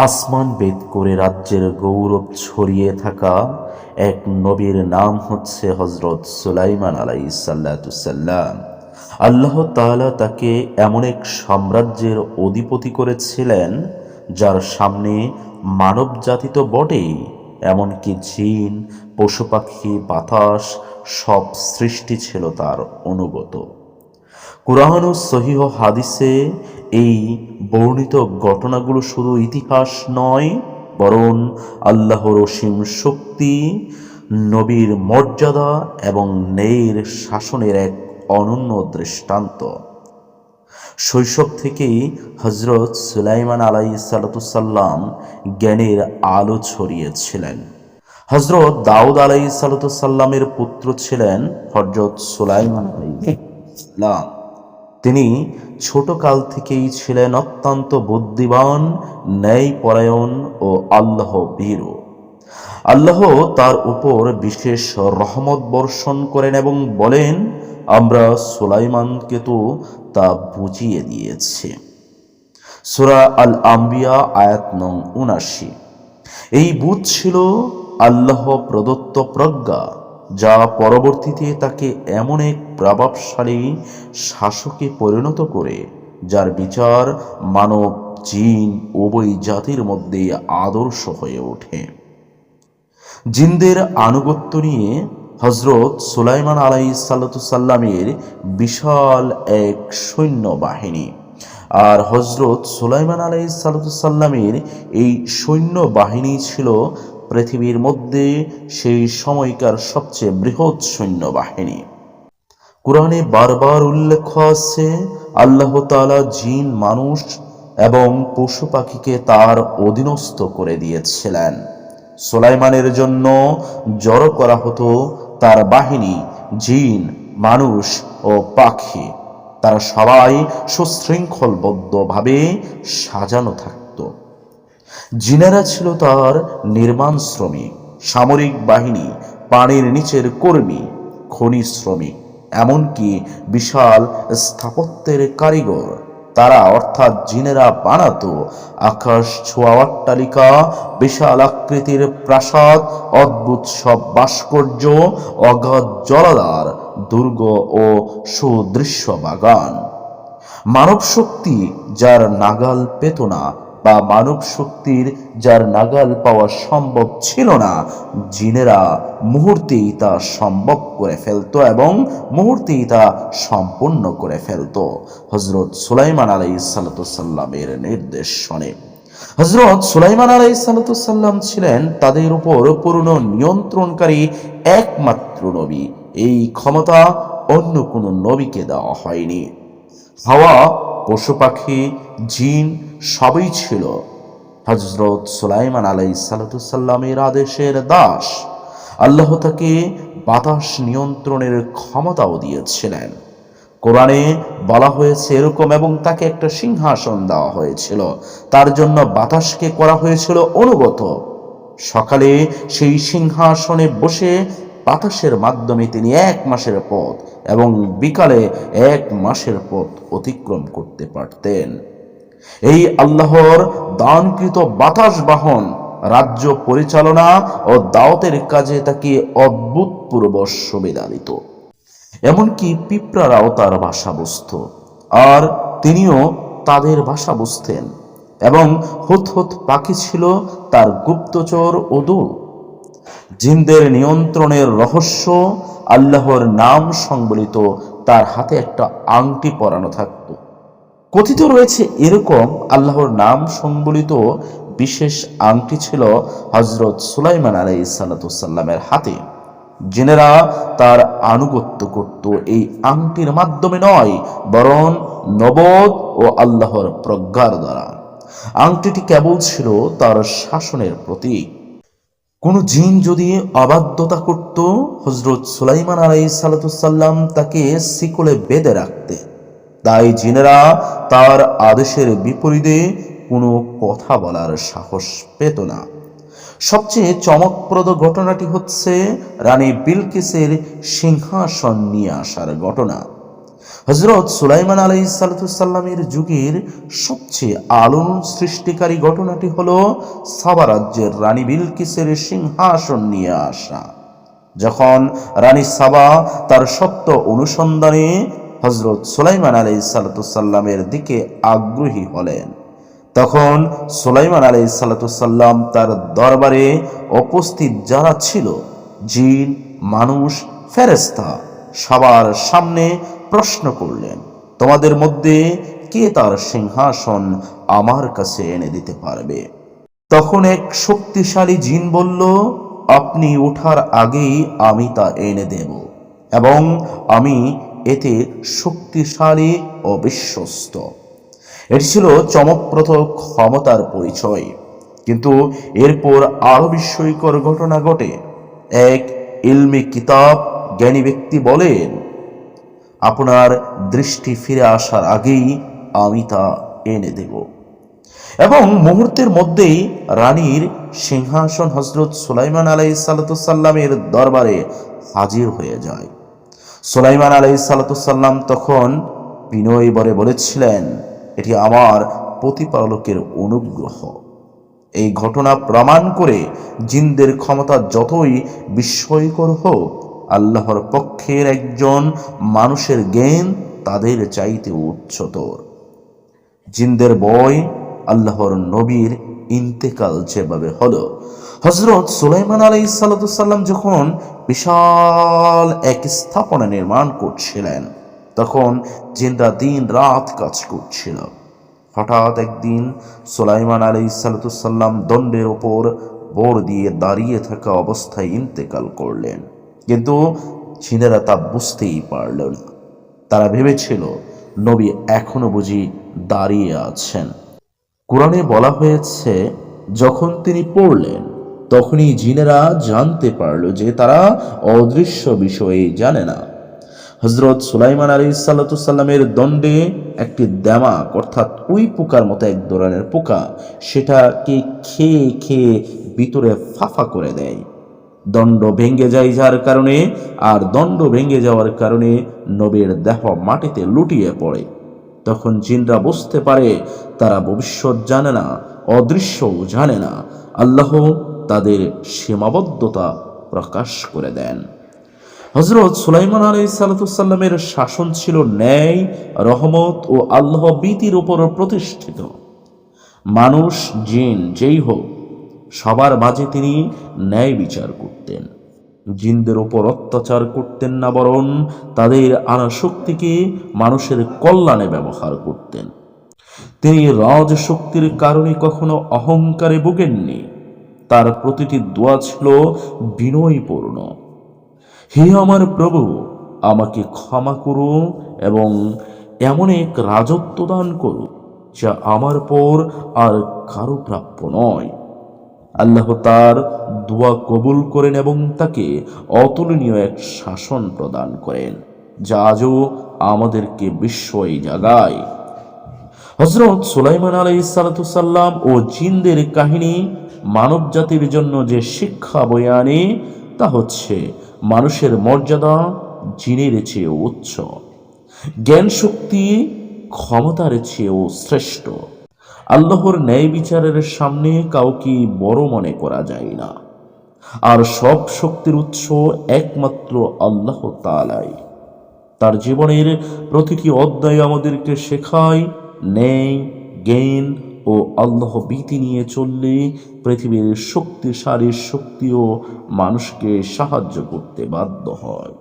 আসমান বেদ করে রাজ্যের গৌরব ছড়িয়ে থাকা এক নবীর নাম হচ্ছে হজরত সুলাইমান আলাই সাল্লাতুসাল্লাম আল্লাহ তাআলা তাকে এমন এক সাম্রাজ্যের অধিপতি করেছিলেন যার সামনে মানব জাতি তো বটেই এমনকি জিন পশু পাখি বাতাস সব সৃষ্টি ছিল তার অনুগত। কোরআন ও সহিহ হাদিসে এই বর্ণিত ঘটনাগুলো শুধু ইতিহাস নয়, বরং আল্লাহর অসীম শক্তি, নবীর মর্যাদা এবং ন্যায়ের শাসনের এক অনন্য দৃষ্টান্ত। শৈশব থেকেই হজরত সুলাইমান আলাই সালাতুসাল্লাম জ্ঞানের আলো ছড়িয়েছিলেন। হজরত দাউদ আলাই সালাতুসাল্লামের পুত্র ছিলেন হজরত সুলাইমান আলাই সাল্লাম তিনি ছোটকাল থেকেই ছিলেন অত্যন্ত বুদ্ধিমান, ন্যায়পরায়ণ ও আল্লাহ বীরু আল্লাহ তার উপর বিশেষ রহমত বর্ষণ করেন এবং বলেন, আমরা সুলাইমানকে তো তা বুঝিয়ে দিয়েছি। সুরা আল আম্বিয়া আয়াত নং উনাশি। এই বুধ ছিল আল্লাহ প্রদত্ত প্রজ্ঞা। যা পরবর্তীতে তাকে এমন এক প্রভাবশালী শাসকে পরিণত করে, যার বিচার মানব জিন উভয় জাতির মধ্যে আদর্শ হয়ে ওঠে। জিনদের আনুগত্য নিয়ে হজরত সুলাইমান আলাই সাল্লামের বিশাল এক সৈন্য বাহিনী আর হজরত সুলাইমান আলাই সাল্লামের এই সৈন্য বাহিনী ছিল পৃথিবীর মধ্যে সেই সময়কার সবচেয়ে বৃহৎ সৈন্যবাহিনী। কোরআনে বারবার উল্লেখ আছে, আল্লাহ তাআলা জিন, মানুষ এবং পশু পাখিকে তার অধীনস্থ করে দিয়েছিলেন। সোলাইমানের জন্য জড়ো করা হতো তার বাহিনী, জিন, মানুষ ও পাখি। তারা সবাই সুশৃঙ্খলবদ্ধভাবে সাজানো থাকতো জিনেরা ছিল তার নির্মাণ শ্রমিক সামরিক বাহিনী, পানির নিচের কর্মী, খনি শ্রমিক এমনকি বিশাল স্থাপত্যের কারিগর। তারা অর্থাৎ জিনেরা বানাতো আকাশ ছোঁয়া অট্টালিকা বিশাল আকৃতির প্রাসাদ, অদ্ভুত সব ভাস্কর্য, অগাধ জলাধার, দুর্গ ও সুদৃশ্য বাগান। মানব শক্তি যার নাগাল পেত না বা মানব শক্তির যার নাগাল পাওয়া সম্ভব ছিল না, জিনেরা মুহূর্তেই তা সম্ভব করে ফেলতো এবং মুহূর্তেই তা সম্পূর্ণ করে ফেলতো। হজরত সুলাইমান আলাই সাল্লামের নির্দেশ শোনে হজরত সুলাইমান আলাই সাল্লাম ছিলেন তাদের উপর পূর্ণ নিয়ন্ত্রণকারী একমাত্র নবী। এই ক্ষমতা অন্য কোনো নবীকে দেওয়া হয়নি। হাওয়া পশু পাখি, জিন সবই ছিল। হজরত সুলাইমান আলাই সাল্লামের আদেশের দাস। আল্লাহ তাকে বাতাস নিয়ন্ত্রণের ক্ষমতাও দিয়েছিলেন। কোরআনে বলা হয়েছে এরকম এবং তাকে একটা সিংহাসন দেওয়া হয়েছিল। তার জন্য বাতাসকে করা হয়েছিল অনুগত। সকালে সেই সিংহাসনে বসে বাতাসের মাধ্যমে তিনি এক মাসের পথ এবং বিকালে এক মাসের পথ অতিক্রম করতে পারতেন। এই আল্লাহর দানকৃত বাতাস বাহন, রাজ্য পরিচালনা ও দাওতের কাজে তাকে অদ্ভুতপূর্ব সুবিধা দিত। এমনকি পিঁপড়ারাও তার ভাষা বুঝত। আর তিনিও তাদের ভাষা বুঝতেন এবং হুত হুত পাখি ছিল তার গুপ্তচর ও দূত জিনদের নিয়ন্ত্রণের রহস্য আল্লাহর নাম সংবলিত, তার হাতে একটা আংটি পরানো থাকত। কথিত রয়েছে এরকম আল্লাহর নাম সংবলিত বিশেষ আংটি ছিল হজরত সুলাইমান আলাই সাল্লামের হাতে। জেনেরা তার আনুগত্য করত, এই আংটির মাধ্যমে নয়, বরং নবদ ও আল্লাহর প্রজ্ঞার দ্বারা। আংটিটি কেবল ছিল তার শাসনের প্রতীক। কোন জিন যদি অবাধ্যতা করত হজরত সুলাইমান আলাই সাল্লাম তাকে শিকলে বেঁধে রাখতে। তাই জিনেরা তার আদেশের বিপরীতে কোনো কথা বলার সাহস পেত না। সবচেয়ে চমকপ্রদ ঘটনাটি হচ্ছে রানী বিলকিসের সিংহাসন নিয়ে আসার ঘটনা। হজরত সুলাইমান আলাই সাল্লামের যুগের সবচেয়ে আলোড়ন সৃষ্টিকারী ঘটনাটি হল সাবা রাজ্যের রানী বিলকিসের সিংহাসন নিয়ে আসা। যখন রানী সাবা তার সত্য অনুসন্ধানে হজরত সুলাইমান আলাই সাল্লামের দিকে আগ্রহী হলেন, তখন সুলাইমান আলাই সাল্লাম তার দরবারে উপস্থিত যারা ছিল, জিন, মানুষ ফেরেস্তা সবার সামনে প্রশ্ন করলেন, তোমাদের মধ্যে কে তার সিংহাসন আমার কাছে এনে দিতে পারবে? তখন এক শক্তিশালী জিন বলল, আপনি ওঠার আগেই আমি তা এনে দেব এবং আমি এতে শক্তিশালী ও বিশ্বস্ত। এটি ছিল চমকপ্রদ ক্ষমতার পরিচয়। কিন্তু এরপর আরও বিস্ময়কর ঘটনা ঘটে। এক ইলমি কিতাব জ্ঞানী ব্যক্তি বলেন আপনার দৃষ্টি ফিরে আসার আগেই আমি তা এনে দেব। এবং মুহূর্তের মধ্যেই রানীর সিংহাসন হজরত সুলাইমান আলাই সাল্লামের দরবারে হাজির হয়ে যায়। সুলাইমান আলাই সাল্লাম তখন বিনয় বরে বলেছিলেন, এটি আমার প্রতিপালকের অনুগ্রহ। এই ঘটনা প্রমাণ করে জিনদের ক্ষমতা যতই বিস্ময়কর হোক আল্লাহর পক্ষের একজন মানুষের জ্ঞান তাদের চাইতে উচ্চতর। জিন্দের বয় আল্লাহর নবীর ইন্তেকাল যেভাবে হলো। হজরত সুলাইমান আলাই সাল্লাম যখন বিশাল এক স্থাপনা নির্মাণ করছিলেন, তখন জিনরা দিন রাত কাজ করছিল। হঠাৎ একদিন সুলাইমান আলাই সাল্লাম দণ্ডের ওপর বোর দিয়ে দাঁড়িয়ে থাকা অবস্থায় ইন্তেকাল করলেন। কিন্তু চীনেরা তা বুঝতেই পারল না। তারা ভেবেছিল, নবী এখনও বুঝি দাঁড়িয়ে আছেন। কোরআনে বলা হয়েছে, যখন তিনি পড়লেন, তখনই জিনেরা জানতে পারল যে তারা অদৃশ্য বিষয়ে জানে না। হজরত সুলাইমান আলী সাল্লামের দণ্ডে একটি দ্যামাক, অর্থাৎ ওই পোকার মতো এক ধরনের পোকা, সেটাকে খেয়ে খেয়ে ভিতরে ফাফা করে দেয়। দণ্ড ভেঙে যায় যার কারণে, আর দণ্ড ভেঙে যাওয়ার কারণে নবীর দেহ মাটিতে লুটিয়ে পড়ে। তখন জিনরা বুঝতে পারে, তারা ভবিষ্যৎ জানে না, অদৃশ্যও জানে না। আল্লাহ তাদের সীমাবদ্ধতা প্রকাশ করে দেন। হজরত সুলাইমান আলী সাল্লামের শাসন ছিল ন্যায়, রহমত ও আল্লাহ বীতির উপর প্রতিষ্ঠিত। মানুষ, জিন, যেই হোক সবার মাঝে তিনি ন্যায় বিচার করতেন। জিনদের ওপর অত্যাচার করতেন না বরং তাদের আনা শক্তিকে মানুষের কল্যাণে ব্যবহার করতেন। তিনি রাজশক্তির কারণে কখনো অহংকারে ভোগেননি। তার প্রতিটি দোয়া ছিল বিনয়পূর্ণ। হে আমার প্রভু, আমাকে ক্ষমা করো এবং এমন এক রাজত্ব দান করো যা আমার পর আর কারও প্রাপ্য নয়। আল্লাহ তার দোয়া কবুল করেন এবং তাকে অতুলনীয় এক শাসন প্রদান করেন, যা আজও আমাদেরকে বিস্ময় জাগায়। হজরত সুলাইমান আলাই সালাতাম ও জিনদের কাহিনী মানব জাতির জন্য যে শিক্ষা বয়ে আনে, তা হচ্ছে মানুষের মর্যাদা, জিনের চেয়েও উচ্চ। জ্ঞান শক্তি ক্ষমতার চেয়েও শ্রেষ্ঠ। আল্লাহর ন্যায় বিচারের সামনে কাউকে বড় মনে করা যায় না। আর সব শক্তির উৎস একমাত্র আল্লাহ তালাই তার জীবনের প্রতিটি অধ্যায় আমাদেরকে শেখায় ন্যায়, জ্ঞান ও আল্লাহ ভীতি নিয়ে চললে পৃথিবীর শক্তিশালী শক্তিও মানুষকে সাহায্য করতে বাধ্য হয়।